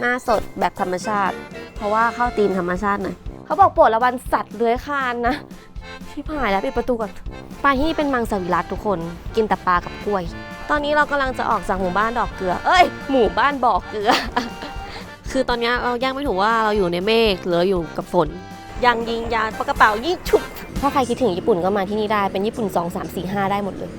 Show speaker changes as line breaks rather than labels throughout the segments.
หน้าสดแบบธรรมชาติ เพราะว่าเข้าธีมธรรมชาติหน่อยเขาบอกโปรดระวังสัตว์เลื้อยคลานนะชิบหายแล้วปิดประตูก่อนปลาที่นี่เป็นมังสวิรัตทุกคนกินแต่ปลากับกล้วย ตอนนี้เรากำลังจะออกจากหมู่บ้านดอกเกลือ เอ้ย หมู่บ้านบ่อเกลือ คือตอนนี้เราแยกไม่ถูกว่าเราอยู่ในเมฆหรืออยู่กับฝนยังยิงยานปากกระเป๋ายิ่งฉุบถ้าใครคิดถึงญี่ปุ่นก็มาที่นี่ได้เป็นญี่ปุ่น 2 3 4 5 ได้หมดเลย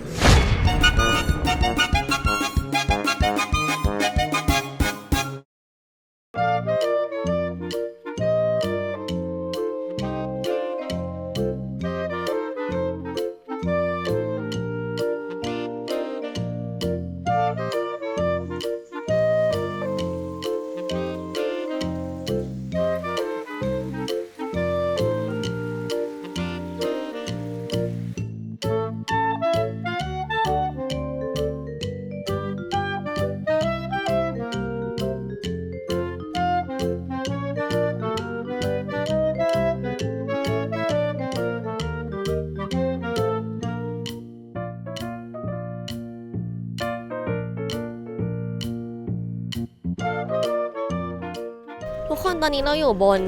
ตอนนี้เราอยู่บน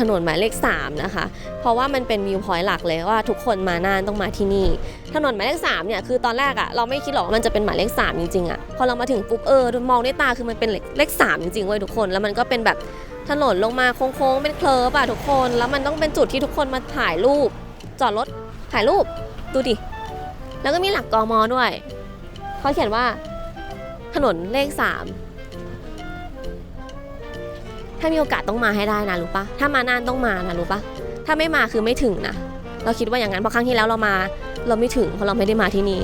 ถนนหมายเลข 3 นะคะ เพราะว่ามันเป็นวิวพอยต์หลักเลยว่าทุกคนมาน่านต้องมาที่นี่ ถนนหมายเลข3เนี่ยคือตอนแรกอะเราไม่คิดหรอกว่ามันจะเป็นหมายเลข 3 จริงๆอะพอเรามาถึงปุ๊บเออมองด้วยตาคือมันเป็นเลข3จริงๆเว้ยทุกคน แล้วมันก็เป็นแบบถนนลงมาโค้งๆเป็นเคลิร์ฟอะทุกคน แล้วมันต้องเป็นจุดที่ทุกคนมาถ่ายรูป จอดรถถ่ายรูปดูดิแล้วก็มีหลักกมด้วยเขาเขียนว่าถนนเลข 3 ถ้ามีโอกาสต้องมาให้ได้นะรู้ปะถ้ามานานต้องมานะรู้ปะถ้าไม่มาคือไม่ถึงนะ เราคิดว่าอย่างนั้นเพราะครั้งที่แล้วเรามา เราไม่ถึงเพราะเราไม่ได้มาที่นี่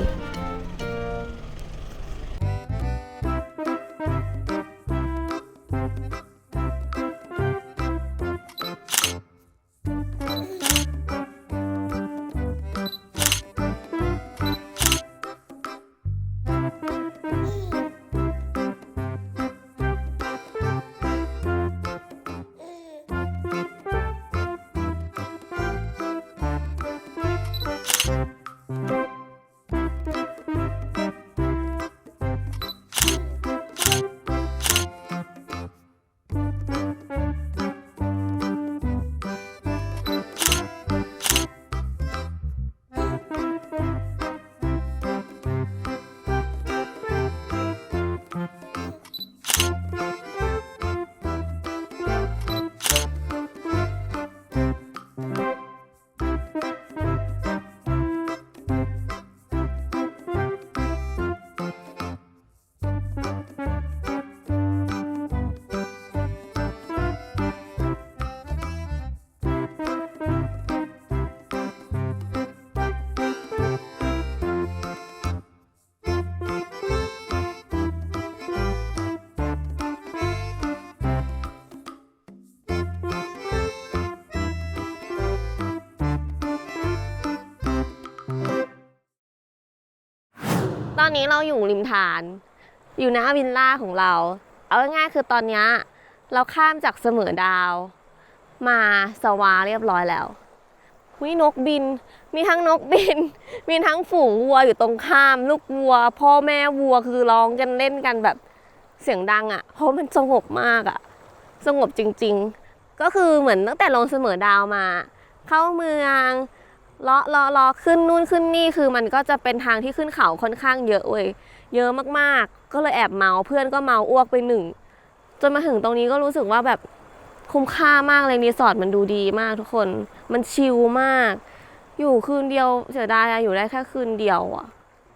อนนี้เราอยู่ริมทาน อยู่หน้าวิลล่าของเรา เอาง่ายๆคือตอนนี้เราข้ามจากเสมอดาว มาสวาเรียบร้อยแล้ววินกบิน มีทั้งนกบิน มีทั้งฝูงวัวอยู่ตรงข้าม ลูกวัว พ่อแม่วัวคือร้องกันเล่นกันแบบเสียงดังอะ่ะ เพราะมันสงบมากอะ่ะ สงบจริง ๆ ก็คือเหมือนตั้งแต่ลงเสมอดาวมา เข้าเมือง เลาะเลาะเลาะขึ้นนู่นขึ้นนี่คือมันก็จะเป็นทางที่ขึ้นเขาค่อนข้างเยอะเว้ยเยอะมากๆ ก็เลยแอบเมาเพื่อนก็เมาอ้วกไปหนึ่งจนมาถึงตรงนี้ก็รู้สึกว่าแบบคุ้มค่ามากเลยรีสอร์ทมันดูดีมากทุกคน มันชิลมาก อยู่คืนเดียวเสียดายอะอยู่ได้แค่คืนเดียวอะ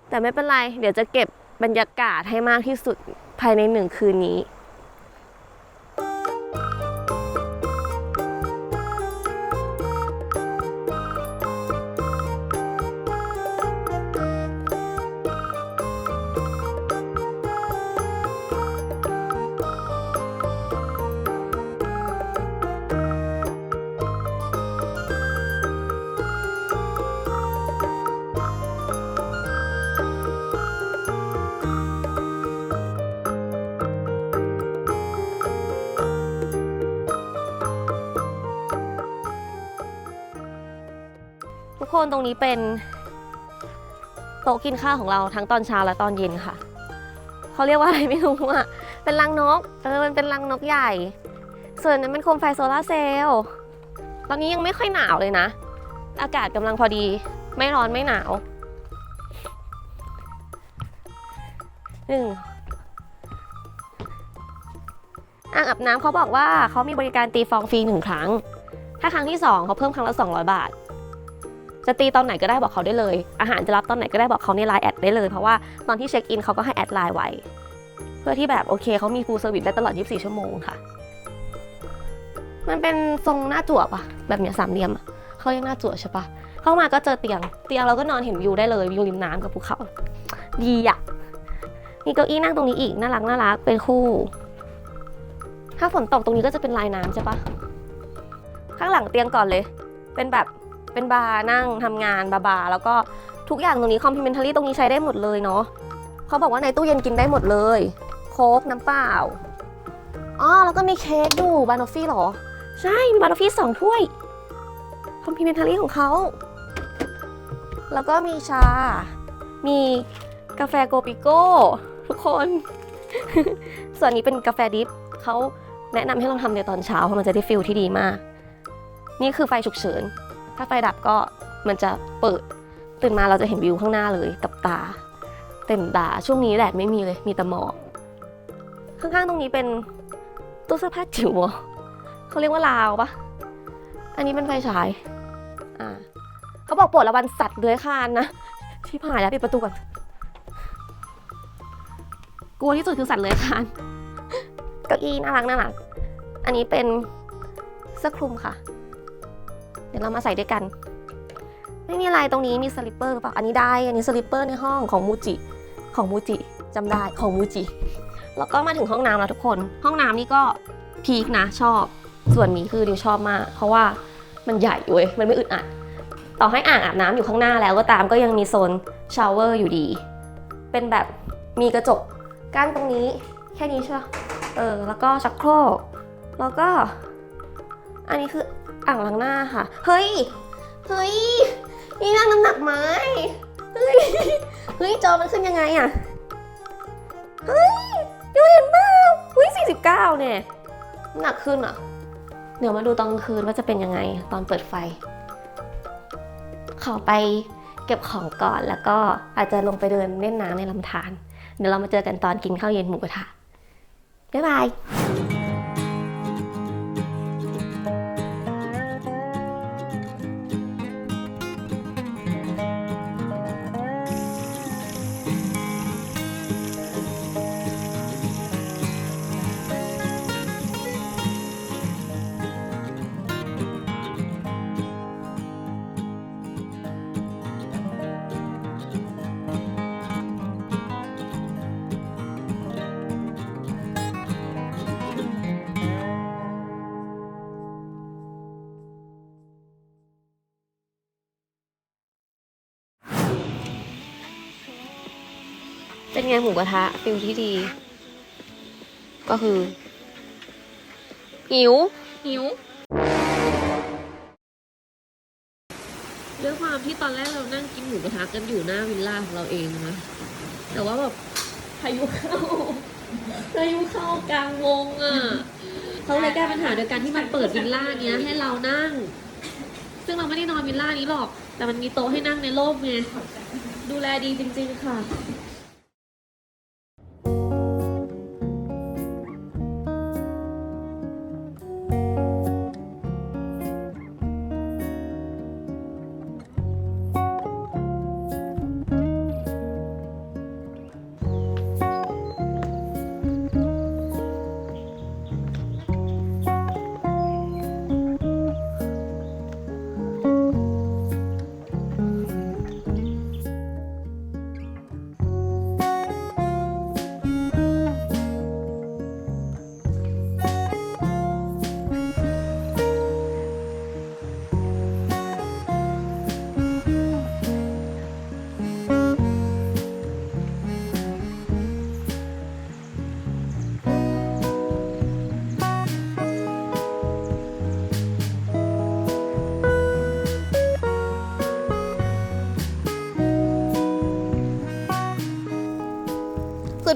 แต่ไม่เป็นไร เดี๋ยวจะเก็บบรรยากาศให้มากที่สุดภายในหนึ่งคืนนี้ นตรงนี้เป็นโต๊ะกินข้าวของเราทั้งตอนเช้าและตอนเย็นค่ะ เขาเรียกว่าอะไรไม่รู้อะเป็นรังนก เออ มันเป็นรังนกใหญ่ ส่วนนั้นเป็นโคมไฟโซลาเซลล์ ตอนนี้ยังไม่ค่อยหนาวเลยนะ อากาศกำลังพอดี ไม่ร้อนไม่หนาวหนึ่งอ่างอาบน้ำเขาบอกว่าเขามีบริการตีฟองฟรีหนึ่งครั้ง ถ้าครั้งที่สองเขาเพิ่มครั้งละ200 บาท จะตีตอนไหนก็ได้บอกเขาได้เลย อาหารจะรับตอนไหนก็ได้บอกเขาในไลน์แอดได้เลย เพราะว่าตอนที่เช็คอินเขาก็ให้แอดไลน์ไว้ เพื่อที่แบบโอเคเขามีฟูลเซอร์วิสได้ตลอด 24 ชั่วโมงค่ะ มันเป็นทรงหน้าจั่วปะแบบเนี้ยสามเหลี่ยมเขาเรียกหน้าจั่วใช่ปะเข้ามาก็เจอเตียง เตียงเราก็นอนเห็นวิวได้เลยวิวริมน้ำกับภูเขา ดีอะมีเก้าอี้นั่งตรงนี้อีกน่ารักน่ารักเป็นคู่ ถ้าฝนตกตรงนี้ก็จะเป็นลายน้ำใช่ปะข้างหลังเตียงก่อนเลย เป็นแบบ เป็นบาร์นั่งทำงานบาร์แล้วก็ทุกอย่างตรงนี้คอมพ l เมน t ารี่ตรงนี้ใช้ได้หมดเลยเนาะเขาบอกว่าในตู้เย็นกินได้หมดเลย โค้กน้ำเปล่าอ๋อแล้วก็มีเค้กดูบานอฟฟี่หรอ ใช่มีบานอฟฟี่สองถ้วยคอมพ l เมน t ารี่ของเขา แล้วก็มีชา มีกาแฟโกปิโก้ทุกคน ส่วนนี้เป็นกาแฟดิฟเขาแนะนำให้เราทำในตอนเช้าเพราะมันจะได้ฟิลที่ดีมาก นี่คือไฟฉุกเฉิน ถ้าไฟดับก็มันจะเปิด ตื่นมาเราจะเห็นวิวข้างหน้าเลยกับตา เต็มตาช่วงนี้แดดไม่มีเลยมีแต่หมอกข้างๆตรงนี้เป็นตู้เสื้อผ้าจิ๋วเขาเรียกว่าลาวปะอันนี้เป็นไฟฉายอ่าเขาบอกปรดระวังสัตว์เลื้อยคลานนะที่ผ่านแล้วปิดประตูก่อนกลัวที่สุดคือสัตว์เลื้อยคลานเก้าอี้น่ารักน่ารักอันนี้เป็นเสื้อคลุมค่ะ ดี๋ยวเรามาใส่ด้วยกัน ไม่มีอะไรตรงนี้มีสลิปเปอร์หรือเปล่าอันนี้ได้ อันนี้สลิปเปอร์ในห้องของมูจิ ของมูจิจำได้ของมูจิ แล้วก็มาถึงห้องน้ำแล้วทุกคน ห้องน้ำนี่ก็พีคนะชอบ ส่วนนี้คือดิวชอบมาก เพราะว่ามันใหญ่เว้ย มันไม่อึดอัด ต่อให้อ่างอาบน้ำอยู่ข้างหน้าแล้วก็ตามก็ยังมีโซนชาวเวอร์อยู่ดี เป็นแบบมีกระจกกั้นตรงนี้แค่นี้ใช่ปะเออ แล้วก็ชักโครก แล้วก็ อันนี้คือ อ่างล้างหน้าค่ะ เฮ้ย เฮ้ย นี่นั่งน้ำหนักไหมเฮ้ย เฮ้ย จอมันขึ้นยังไงอะ เฮ้ยดูเห็นเปล่าเฮ้ยสี่สิบเก้าเนี่ยหนักขึ้นอะเดี๋ยวมาดูตอนกลางคืนว่าจะเป็นยังไง ตอนเปิดไฟ ขอไปเก็บของก่อนแล้วก็อาจจะลงไปเดินเล่นน้ำในลำธาร เดี๋ยวเรามาเจอกันตอนกินข้าวเย็นหมูกระทะบ๊ายบาย เป็นไงหมูกระทะฟิลที่ดี ก็คือ หิว หิวด้วยความที่ตอนแรกเรานั่งกินหมูกระทะกันอยู่หน้าวิลล่าของเราเองนะแต่ว่าแบบพายุเข้าพายุเข้ากลางวงอะเขาเลยแก้ปัญหาโดยการที่มันเปิดวิลล่าเนี้ยให้เรานั่ง ซึ่งเราไม่ได้นอนวิลล่านี้หรอก แต่มันมีโต๊ะให้นั่งในร่มไงดูแลดีจริง ๆ ค่ะ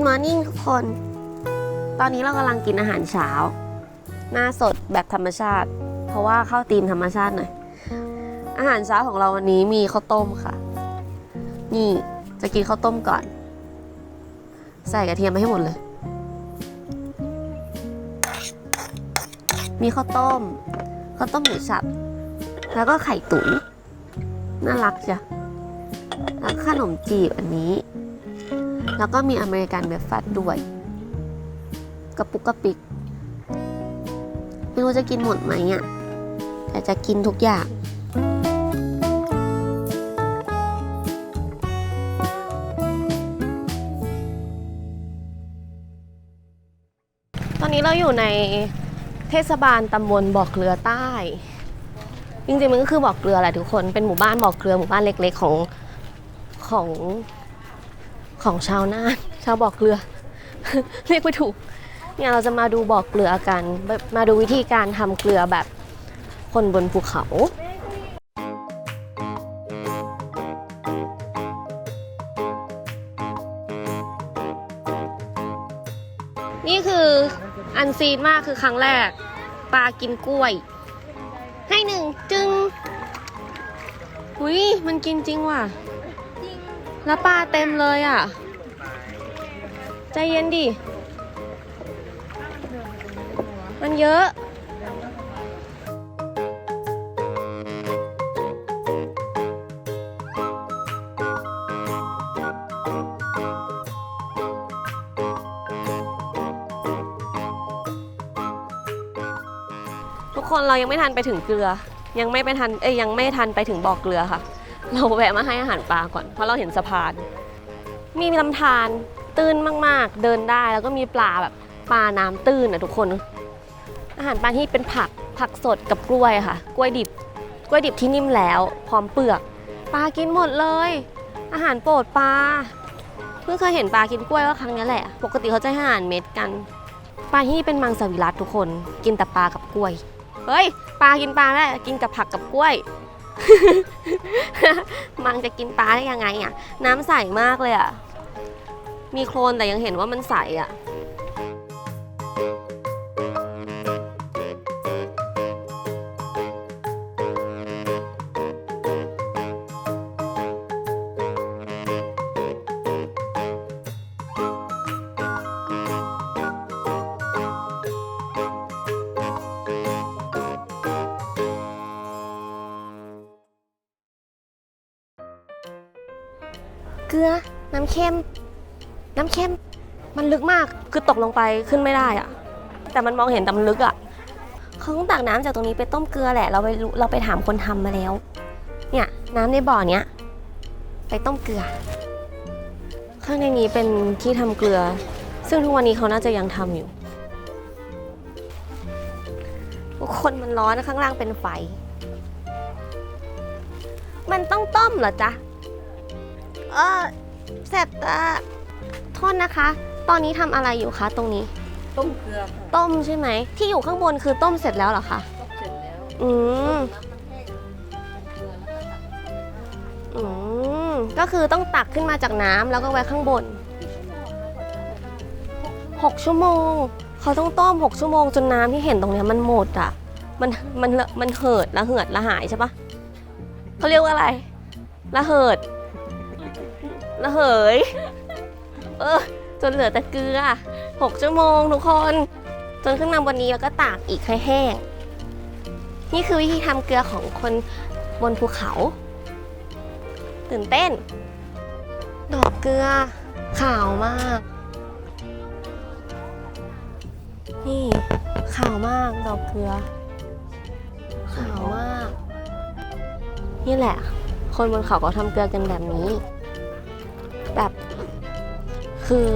Morning ทุกคน ตอนนี้เรากำลังกินอาหารเช้า หน้าสดแบบธรรมชาติ เพราะว่าเข้าธีมธรรมชาติหน่อย อาหารเช้าของเราวันนี้มีข้าวต้มค่ะ นี่จะกินข้าวต้มก่อน ใส่กระเทียมไปให้หมดเลย มีข้าวต้มข้าวต้มหมูสับ แล้วก็ไข่ตุ๋นน่ารักจ้ะแล้วขนมจีบอันนี้ แล้วก็มีอเมริกันเบรคฟาสต์ด้วย กระปุกกระปิก ไม่รู้จะกินหมดไหมอะแต่จะกินทุกอย่างตอนนี้เราอยู่ในเทศบาลตำบลบ่อเกลือใต้ จริงๆมันก็คือบ่อเกลือแหละทุกคน เป็นหมู่บ้านบ่อเกลือหมู่บ้านเล็กๆของของ ของชาวนาชาวบ่อเกลือ เรียกไม่ถูกเนี่ยเราจะมาดูบ่อเกลือกัน มาดูวิธีการทำเกลือแบบคนบนภูเขานี่คืออันซีนมากคือครั้งแรกปลากินกล้วย ให้หนึ่งจึงหุยมันกินจริงว่ะ แล้วปลาเต็มเลยอะ ใจเย็นดิ มันเยอะทุกคนเรายังไม่ทันไปถึงเกลือ ยังไม่ไปทันเอ้ยยังไม่ทันไปถึงบ่อเกลือค่ะ เราแวะมาให้อาหารปลาก่อน เพราะเราเห็นสะพาน มีลำธารตื้นมากๆ เดินได้แล้วก็มีปลาแบบปลาน้ำตื้นอะทุกคน อาหารปลาที่เป็นผักผักสดกับกล้วยค่ะ กล้วยดิบ กล้วยดิบที่นิ่มแล้ว พร้อมเปลือก ปลากินหมดเลย อาหารโปรดปลา เพิ่งเคยเห็นปลากินกล้วยก็ครั้งนี้แหละ ปกติเขาจะให้อาหารเม็ดกัน ปลาที่นี่เป็นมังสวิรัตทุกคน กินแต่ปลากับกล้วย เฮ้ย ปลากินปลาได้กินกับผักกับกล้วย มังจะกินปลาได้ยังไงอะ น้ำใสมากเลยอะ มีโคลนแต่ยังเห็นว่ามันใสอะ ค็ม น้ำเค็ม มันลึกมาก คือตกลงไปขึ้นไม่ได้อะแต่มันมองเห็นแต่มันลึกอะเขาต้องตักน้ำจากตรงนี้ไปต้มเกลือแหละ เราไปเราไปถามคนทำมาแล้ว เนี่ยน้ำในบ่อเนี้ยไปต้มเกลือ ข้างในนี้เป็นที่ทำเกลือ ซึ่งทุกวันนี้เขาน่าจะยังทำอยู่ทุกคนมันร้อนข้างล่างเป็นไฟ มันต้องต้มเหรอจ๊ะ เออ แสบตาโทษนะคะ ตอนนี้ทำอะไรอยู่คะตรงนี้
ต้มเกลือค่ะ
ต้มใช่ไหม ที่อยู่ข้างบนคือต้มเสร็จแล้วเหรอคะ
ต้มเสร็จแล้ว
อืม
น้ำมันแห้งเกลือแล้วก็ตัก
อืม ก็คือต้องตักขึ้นมาจากน้ำแล้วก็ไว้ข้างบน6ชั่วโมง เขาต้องต้ม 6 ชั่วโมงจนน้ำที่เห็นตรงเนี้ยมันหมดอะ มันมันเลอะมันเหิดละเหิดละหายใช่ปะเขาเรียกว่าอะไรละเหิด ละเหย เออ จนเหลือแต่เกลือ 6 ชั่วโมงทุกคน จนขึ้นมาบนนี้แล้วก็ตากอีกให้แห้ง นี่คือวิธีทำเกลือของคนบนภูเขา ตื่นเต้น ดอกเกลือขาวมาก นี่ขาวมากดอกเกลือ ขาวมาก นี่แหละ คนบนเขาก็ทำเกลือกันแบบนี้ แบบคือ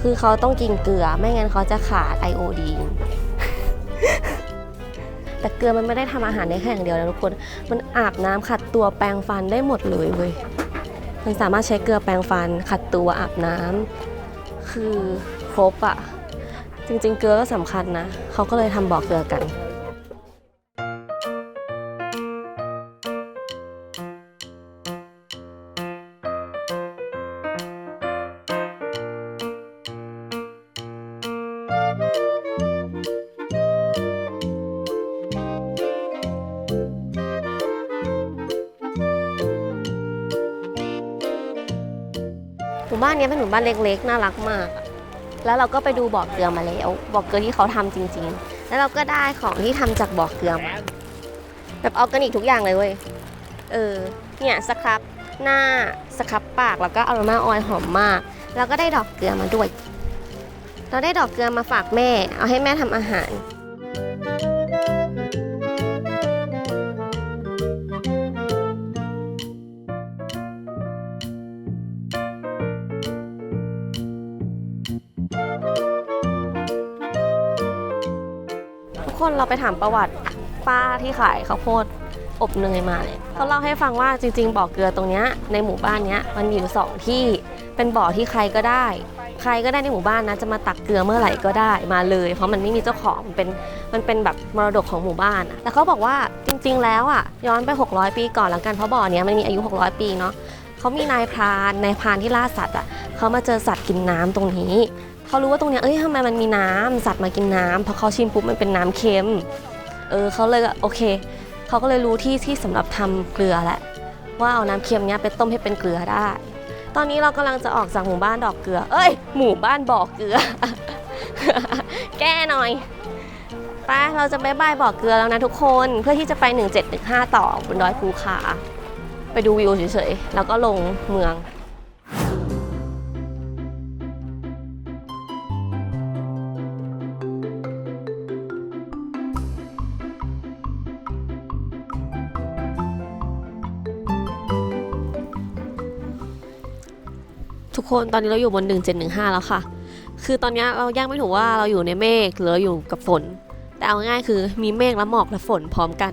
คือเขาต้องกินเกลือ ไม่งั้นเขาจะขาดไอโอดีนแต่เกลือมันไม่ได้ทำอาหารได้แค่อย่างเดียวนะทุกคน มันอาบน้ำขัดตัวแปรงฟันได้หมดเลยเว้ย มันสามารถใช้เกลือแปรงฟัน ขัดตัวอาบน้ำคือครบอะจริงๆ เกลือก็สำคัญนะ เขาก็เลยทำบ่อเกลือกัน บ้านนี้เป็นหมู่บ้านเล็กๆ น่ารักมาก แล้วเราก็ไปดูบ่อเกลือมาแล้วบ่อเกลือที่เขาทำจริง ๆ แล้วเราก็ได้ของที่ทำจากบ่อเกลือมาแบบออร์แกนิกทุกอย่างเลยเว้ย เออ เนี่ยสครับหน้าสครับปากแล้วก็อโรมาออยหอมมาก แล้วก็ได้ดอกเกลือมาด้วย เราได้ดอกเกลือมาฝากแม่ เอาให้แม่ทำอาหาร ไปถามประวัติป้าที่ขายข้าวโพดอบเนยมาเลยเขาเล่าให้ฟังว่าจริง ๆ บ่อเกลือตรงเนี้ยในหมู่บ้านเนี้ยมันมีอยู่สองที่เป็นบ่อที่ใครก็ได้ ใครก็ได้ในหมู่บ้านนะจะมาตักเกลือเมื่อไหร่ก็ได้มาเลย เพราะมันไม่มีเจ้าของมันเป็นมันเป็นแบบมรดกของหมู่บ้านแต่เขาบอกว่าจริง ๆ แล้วอะย้อนไป 600 ปีก่อนแล้วกันเพราะบ่อเนี้ยมันมีอายุ 600 ปีเนาะเขามีนายพรานนายพรานที่ล่าสัตว์อะเขามาเจอสัตว์กินน้ำตรงนี้ เขารู้ว่าตรงเนี้ยเอ้ยทำไมมันมีน้ำสัตว์มากินน้ำพอเขาชิมปุ๊บมันเป็นน้ำเค็มเออเขาเลยโอเคเขาก็เลยรู้ที่ที่สำหรับทำเกลือแหละว่าเอาน้ำเค็มเนี้ยไปต้มให้เป็นเกลือได้ ตอนนี้เรากำลังจะออกจากหมู่บ้านดอกเกลือ เอ้ย หมู่บ้านบ่อเกลือ แก้หน่อยไปเราจะไปบายบ่อเกลือแล้วนะทุกคนเพื่อที่จะไป 1715 ต่อบนดอยภูคาไปดูวิวเฉยๆแล้วก็ลงเมือง ทุกคนตอนนี้เราอยู่บน 1715 แล้วค่ะ คือตอนนี้เราแยกไม่ถูกว่าเราอยู่ในเมฆหรืออยู่กับฝน แต่เอาง่ายคือมีเมฆและหมอกและฝนพร้อมกัน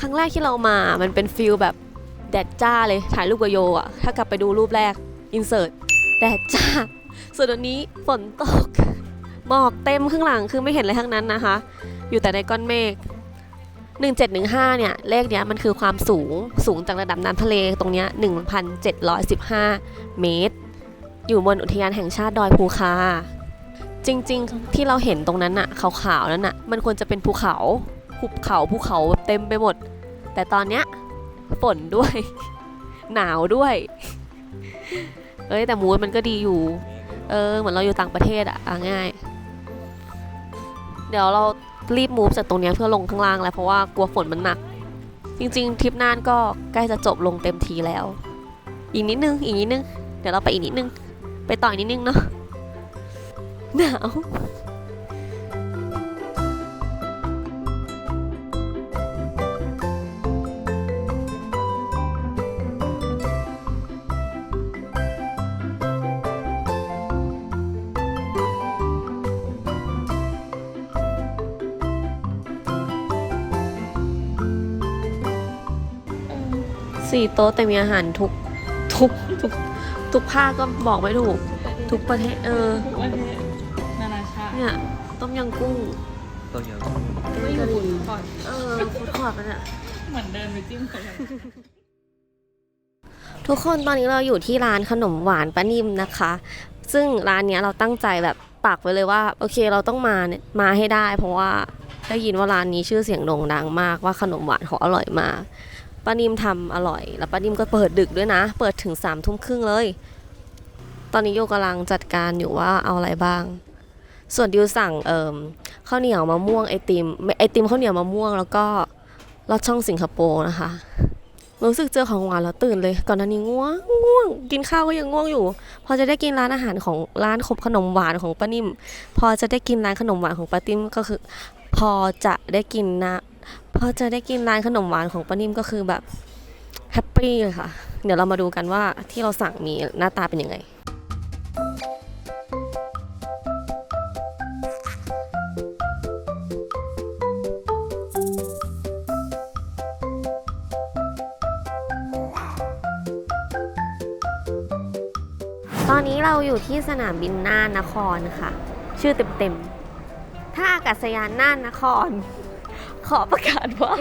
ครั้งแรกที่เรามามันเป็นฟิลแบบแดดจ้าเลยถ่ายรูปกับโยอะถ้ากลับไปดูรูปแรกอินเสิร์ตแดดจ้า ส่วนอันนี้ฝนตกหมอกเต็มข้างหลังคือไม่เห็นอะไรทั้งนั้นนะคะ อยู่แต่ในก้อนเมฆ 1715เนี่ยเลขเนี้ยมันคือความสูงสูงจากระดับน้ำทะเลตรงเนี้ย1,715 เมตร อยู่บนอุทยานแห่งชาติดอยภูคา จริงๆ ที่เราเห็นตรงนั้นอะขาวๆนั้นอะมันควรจะเป็นภูเขาหุบเขาภูเขาเต็มไปหมด แต่ตอนเนี้ยฝนด้วย หนาวด้วย เอ้ยแต่มูดมันก็ดีอยู่ เออเหมือนเราอยู่ต่างประเทศอะอะง่าย เดี๋ยวเรารีบมูฟจากตรงนี้เพื่อลงข้างล่างแล้วเพราะว่ากลัวฝนมันหนัก จริงๆทริปน่านก็ใกล้จะจบลงเต็มทีแล้ว อีกนิดนึงอีกนิดนึง เดี๋ยวเราไปอีกนิดนึง ไปต่ออีกนิดนึงเนาะหนาว สี่โต๊ะแต่มีอาหารทุกทุกทุกทุกภาคก็บอกไม่ถูก ทุกประเทศเออ
ทุกประเทศนานาชาติ
เนี่ยต้มยำกุ้ง
ต้มย
ก็อยู่บนก่อน
เออฟูดคอร์ทมันอะ
เหมือนเดินไปจิ้มกัน
ทุกคนตอนนี้เราอยู่ที่ร้านขนมหวานป้านิ่มนะคะ ซึ่งร้านเนี้ยเราตั้งใจแบบปักไว้เลยว่า โอเคเราต้องมาเนี่ยมาให้ได้ เพราะว่าได้ยินว่าร้านนี้ชื่อเสียงโด่งดังมากว่าขนมหวานเขาอร่อยมาก ป้านิ่มทำอร่อย แล้วป้านิ่มก็เปิดดึกด้วยนะ เปิดถึงสามทุ่มครึ่งเลย ตอนนี้โยกำลังจัดการอยู่ว่าเอาอะไรบ้าง ส่วนดิวสั่งเอ่มข้าวเหนียวมะม่วงไอติมไอติมข้าวเหนียวมะม่วงแล้วก็ลอดช่องสิงคโปร์นะคะ รู้สึกเจอของหวานแล้วตื่นเลย ก่อนหน้านี้ง่วงง่วง กินข้าวก็ยังง่วงอยู่ พอจะได้กินร้านอาหารของร้านขบขนมหวานของป้านิ่ม พอจะได้กินร้านขนมหวานของป้าติ้มก็คือ พอจะได้กินนะ พอจะได้กินร้านขนมหวานของป้านิ่มก็คือแบบแฮปปี้เลยค่ะ เดี๋ยวเรามาดูกันว่าที่เราสั่งมีหน้าตาเป็นยังไงตอนนี้เราอยู่ที่สนามบินน่านนครค่ะ ชื่อเต็มๆ ท่าอากาศยานน่านนคร อประกาศว่า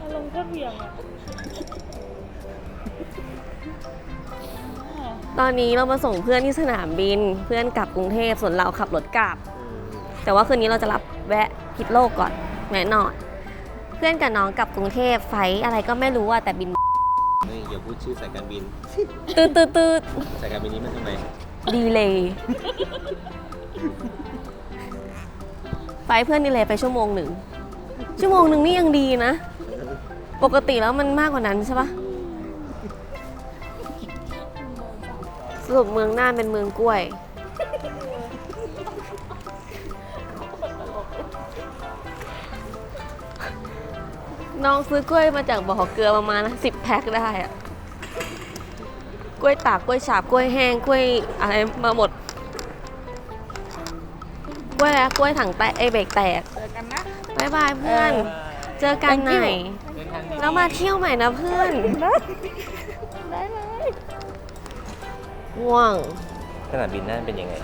อารมณ์ก็เบี่ยงอะ
ตอนนี้เรามาส่งเพื่อนที่สนามบิน เพื่อนกลับกรุงเทพส่วนเราขับรถกลับ แต่ว่าคืนนี้เราจะรับแวะพิษโลกก่อนแวะนอน เพื่อนกับน้องกลับกรุงเทพไฟล์อะไรก็ไม่รู้อะแต่บิน
เฮ้ยอย่าพูดชื่อสายการบิน
ตืดตืดตืด
สายการบินนี้มันทำไม
ดีเลย ไฟล์เพื่อนดีเลยไปชั่วโมงหนึ่ง ชั่วโมงหนึ่งนี่ยังดีนะ ปกติแล้วมันมากกว่านั้นใช่ปะสรุปเมืองน่านเป็นเมืองกล้วย น้องซื้อกล้วยมาจากบ่อเกลือประมาณสิบแพ็คได้อะกล้วยตากกล้วยฉาบกล้วยแห้งกล้วยอะไรมาหมด วยแล้วกล้วยถังแตกเอยเบรกแตก
เจอกันนะ
บายบายเพื่อน เจอกันใหม่แล้วมาเที่ยวใหม่นะเพื่อน
ได้เลย
ง่วง
สนามบินน่านเป็นยังไง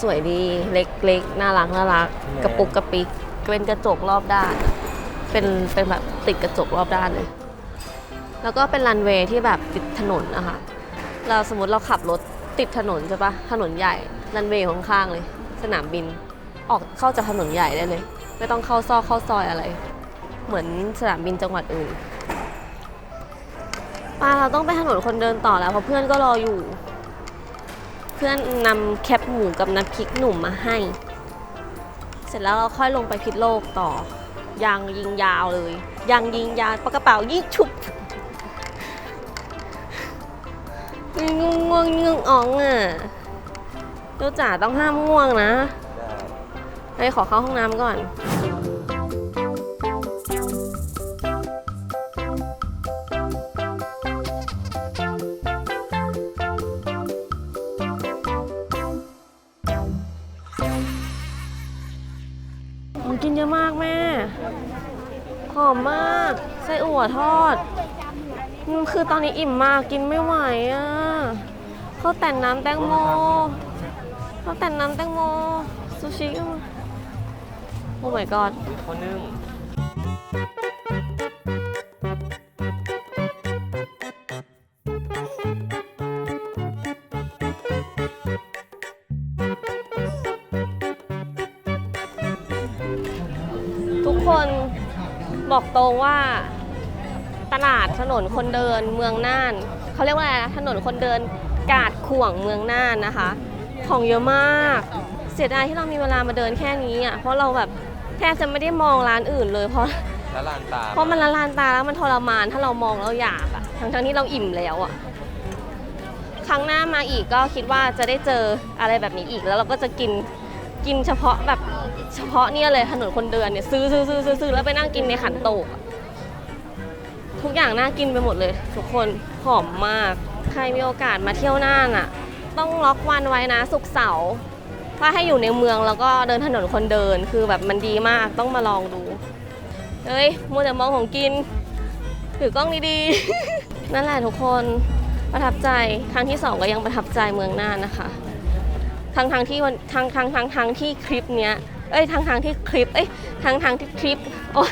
สวยดีเล็กๆน่ารักน่ารัก
แหม
กระปุกกระปิกเป็นกระจกรอบด้าน เป็นเป็นแบบติดกระจกรอบด้านเลย แล้วก็เป็นรันเวย์ที่แบบติดถนนนะคะเราสมมติเราขับรถติดถนนใช่ปะถนนใหญ่ รันเวย์ข้างๆเลย สนามบิน ออกเข้าจากถนนใหญ่ได้เลย ไม่ต้องเข้าซอกเข้าซอยอะไร เหมือนสนามบินจังหวัดอื่นปาเราต้องไปถนนคนเดินต่อแล้วเพราะเพื่อนก็รออยู่ เพื่อนนำแคปหมูกับน้ำพริกหนุ่มมาให้ เสร็จแล้วเราค่อยลงไปพิษโลกต่อยางยิงยาวเลยยางยิงยาวปากระเป๋ายิ่งฉุบงงง่วงงงอ๋องอะเจ้าจ๋าต้องห้ามง่วงนะ
ไป
ขอเข้าห้องน้ำก่อนมันกินเยอะมากแม่ หอมมากไส้อั่วทอด คือตอนนี้อิ่มมากกินไม่ไหวอะข้าวแต่นน้ำแตงโมข้าวแต่นน้ำแตงโมซูชิก็มา อ้ my god
ข้าวนึ่ง
ทุกคนบอกตรงว่าตลาดถนนคนเดินเมืองน่านเขาเรียกว่าอะไรนะถนนคนเดินกาดข่วงเมืองน่านนะคะ ของเยอะมาก เสียดายที่เรามีเวลามาเดินแค่นี้อะเพราะเราแบบ ทบจะไม่ได้มองร้านอื่นเลยเพราะ
แล้วลานตา
เพราะมันละลานตาแล้วมันทรมานถ้าเรามองแล้วอยากอะทั้งทั้งๆที่เราอิ่มแล้วอะครั้งหน้ามาอีกก็คิดว่าจะได้เจออะไรแบบนี้อีกแล้วเราก็จะกินกินเฉพาะแบบเฉพาะเนี่ยเลยถนนคนเดินเนี่ยซื้อซื้อซื้อซื้อซื้อแล้วไปนั่งกินในขันโตกอะทุกอย่างน่ากินไปหมดเลย ทุกคนหอมมาก ใครมีโอกาสมาเที่ยวน่านอะต้องล็อกวันไว้นะสุกร์เสาร์ ถ้าให้อยู่ในเมืองแล้วก็เดินถนนคนเดินคือแบบมันดีมากต้องมาลองดูเฮ้ยมัวแต่มองของกินถือกล้องดีๆ นั่นแหละทุกคนประทับใจครั้งที่สองก็ยังประทับใจเมืองน่านนะคะทั้งทางที่วันทางทางทางทางที่คลิปเนี้ยเอ้ยทางทางที่คลิปเอ้ยทางทางที่ทริปโอ้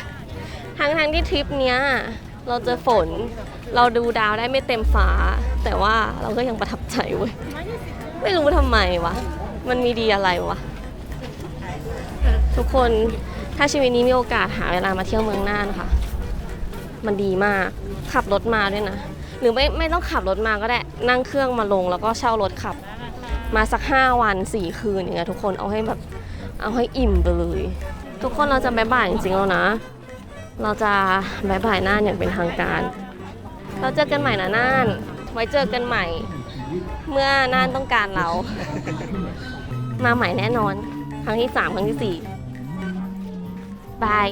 ทางทางที่ทริปเนี้ยเราเจอฝนเราดูดาวได้ไม่เต็มฟ้า แต่ว่าเราก็ยังประทับใจเว้ยไม่รู้ทำไมวะ มันมีดีอะไรวะ ทุกคนถ้าชีวิตนี้มีโอกาสหาเวลามาเที่ยวเมืองน่านค่ะ มันดีมากขับรถมาด้วยนะ หรือไม่ไม่ต้องขับรถมาก็ได้นั่งเครื่องมาลง แล้วก็เช่ารถขับ มาสัก 5 วัน 4 คืนอย่างเงี้ยทุกคนเอาให้แบบเอาให้อิ่มไปเลย ทุกคนเราจะบายบายจริงๆแล้วนะ เราจะบายบายน่านอย่างเป็นทางการ เราเจอกันใหม่นะน่าน ไว้เจอกันใหม่ เมื่อน่านต้องการเรา มาใหม่แน่นอน ครั้งที่สามครั้งที่สี่บาย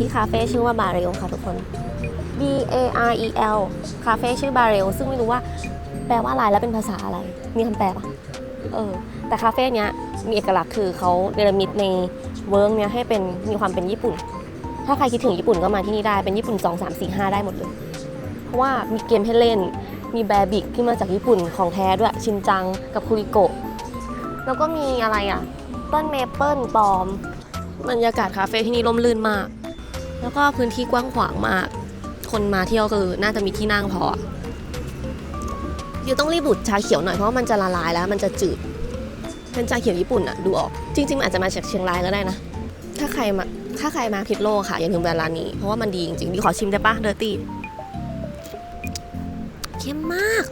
ที่คาเฟ่ชื่อว่าบาเรลค่ะทุกคน B A R E L คาเฟ่ชื่อบาเรลซึ่งไม่รู้ว่าแปลว่าอะไรแล้วเป็นภาษาอะไร มีคำแปลปะเออ แต่คาเฟ่เนี้ยมีเอกลักษณ์คือเขาเนรมิตในเวิร์กเนี้ยให้เป็นมีความเป็นญี่ปุ่น ถ้าใครคิดถึงญี่ปุ่นก็มาที่นี่ได้ เป็นญี่ปุ่น 2 3 4 5 ได้หมดเลย เพราะว่ามีเกมให้เล่น มีแบรบิกที่มาจากญี่ปุ่นของแท้ด้วยชินจังกับคุริโกะ แล้วก็มีอะไรอะ ต้นเมเปิลปลอม บรรยากาศคาเฟ่ที่นี่ร่มรื่นมาก แล้วก็พื้นที่กว้างขวางมาก คนมาเที่ยวคือน่าจะมีที่นั่งพออยู่ต้องรีบบุดชาเขียวหน่อยเพราะมันจะละลายแล้วมันจะจืดเป็นชาเขียวญี่ปุ่นอะดูออก จริง ๆ อาจจะมาจากเชียงรายก็ได้นะ ถ้าใครมาถ้าใครมาพิษโลกค่ะอย่าลืมแบรนด์ร้านนี้ เพราะว่ามันดีจริงๆดีขอชิมได้ปะเดอร์ตี้เข้มมาก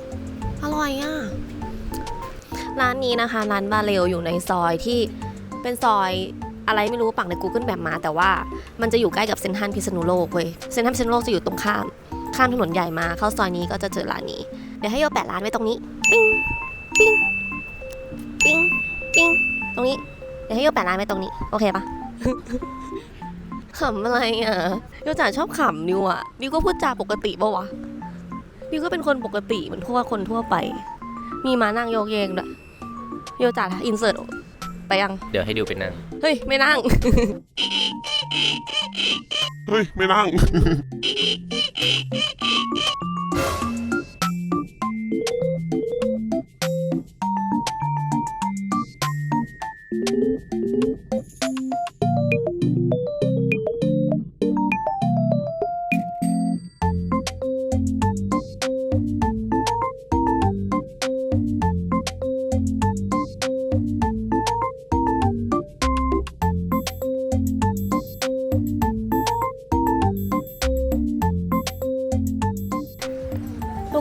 อร่อยอะร้านนี้นะคะ ร้านบาเรลอยู่ในซอยที่เป็นซอย อะไรไม่รู้ปักใน Google แบบมา แต่ว่ามันจะอยู่ใกล้กับเซนทรัลพิษณุโลกเว้ยเซนทรัลพิษณุโลกจะอยู่ตรงข้าม ข้ามถนนใหญ่มาเข้าซอยนี้ก็จะเจอร้านนี้ เดี๋ยวให้โยแปะร้านไว้ตรงนี้ ปิ้งปิ้งปิ้งปิ้งตรงนี้ เดี๋ยวให้โยแปะร้านไว้ตรงนี้ โอเคปะขำอะไรอะโยจ๋าชอบขำนิวอะนิวก็พูดจาปกติปะวะนิวก็เป็นคนปกติเหมือนทั่วคนทั่วไป มีมานั่งโยกเยกด้วยโยจ๋าอินเสิร์ต ไปยัง
เดี๋ยวให้ดิวไปนั่ง
เฮ้ย ไม่นั่ง
เฮ้ย ไม่นั่ง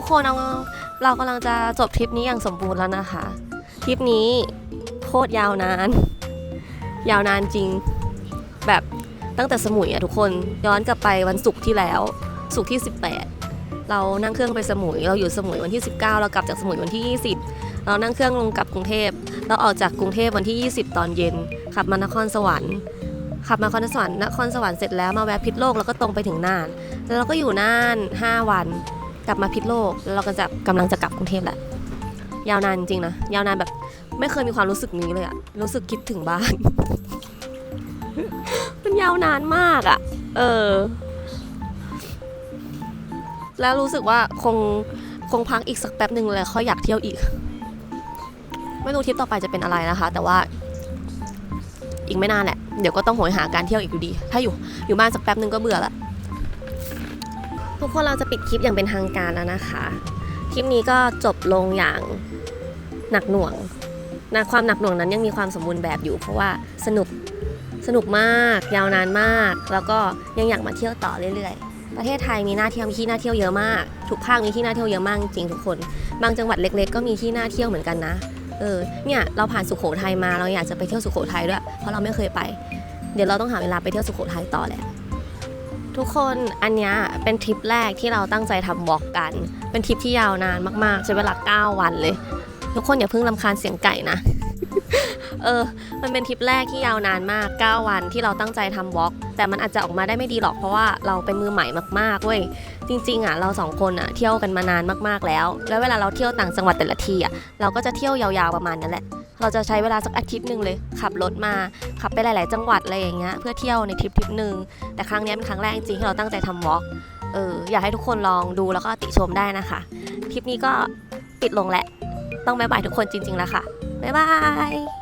ทุกคนเอาเรากำลังจะจบทริปนี้อย่างสมบูรณ์แล้วนะคะ ทริปนี้โคตรยาวนาน ยาวนานจริง แบบตั้งแต่สมุยอะทุกคนย้อนกลับไปวันศุกร์ที่แล้วศุกร์ที่ 18 เรานั่งเครื่องไปสมุย เราอยู่สมุยวันที่ 19 เรากลับจากสมุยวันที่ 20 เรานั่งเครื่องลงกลับกรุงเทพเราออกจากกรุงเทพวันที่ 20 ตอนเย็นขับมานครสวรรค์ขับมานครสวรรค์นครสวรรค์เสร็จแล้วมาแวะพิษโลกแล้วก็ตรงไปถึงน่าน แล้วเราก็อยู่น่าน 5 วัน กลับมาพิษโลกแล้วเราก็จะกำลังจะกลับกรุงเทพแหละยาวนานจริงนะยาวนานแบบไม่เคยมีความรู้สึกนี้เลยอะรู้สึกคิดถึงบ้าน มันยาวนานมากอะเออ แล้วรู้สึกว่าคงคงพักอีกสักแป๊บหนึ่งเลยเขาอยากเที่ยวอีก ไม่รู้ทริปต่อไปจะเป็นอะไรนะคะ แต่ว่า อีกไม่นานแหละ เดี๋ยวก็ต้องโหยหาการเที่ยวอีกอยู่ดี ถ้าอยู่อยู่บ้านสักแป๊บหนึ่งก็เบื่อละ ทุกคนเราจะปิดคลิปอย่างเป็นทางการแล้วนะคะ คลิปนี้ก็จบลงอย่างหนักหน่วงนะความหนักหน่วงนั้นยังมีความสมบูรณ์แบบอยู่ เพราะว่าสนุกสนุกมาก ยาวนานมาก แล้วก็ยังอยากมาเที่ยวต่อเรื่อยๆ ประเทศไทยมีหน่าเที่ยวมีที่น่าเที่ยวเยอะมากทุกภาคมีที่น่าเที่ยวเยอะมากจริงทุกคน บางจังหวัดเล็ก ๆ ก็มีที่น่าเที่ยวเหมือนกันนะเออเนี่ยเราผ่านสุโขทัยมาเราอยากจะไปเที่ยวสุโขทัยด้วยเพราะเราไม่เคยไป เดี๋ยวเราต้องหาเวลาไปเที่ยวสุโขทัยต่อแหละ ทุกคนอันนี้เป็นทริปแรกที่เราตั้งใจทำวอล์กกัน เป็นทริปที่ยาวนานมากๆ ใช้เวลา 9 วันเลย ทุกคนอย่าเพิ่งรำคาญเสียงไก่นะ เออ มันเป็นทริปแรกที่ยาวนานมาก 9 วันที่เราตั้งใจทำวอล์กแต่มันอาจจะออกมาได้ไม่ดีหรอกเพราะว่าเราเป็นมือใหม่มากๆเว้ยจริงๆอะเราสองคนอะเที่ยวกันมานานมากๆแล้ว แล้วเวลาเราเที่ยวต่างจังหวัดแต่ละทีอะเราก็จะเที่ยวยาวๆประมาณนั้นแหละ เราจะใช้เวลาสักอาทิตย์หนึ่งเลย ขับรถมา ขับไปหลาย ๆ จังหวัดอะไรอย่างเงี้ย เพื่อเที่ยวในทริปทริปหนึ่งแต่ครั้งนี้เป็นครั้งแรกจริงๆที่เราตั้งใจทำวอล์กเออ อยากให้ทุกคนลองดูแล้วก็ติชมได้นะคะ ทริปนี้ก็ปิดลงแล้ว ต้องบายบายทุกคนจริง ๆ แล้วค่ะ บ๊ายบาย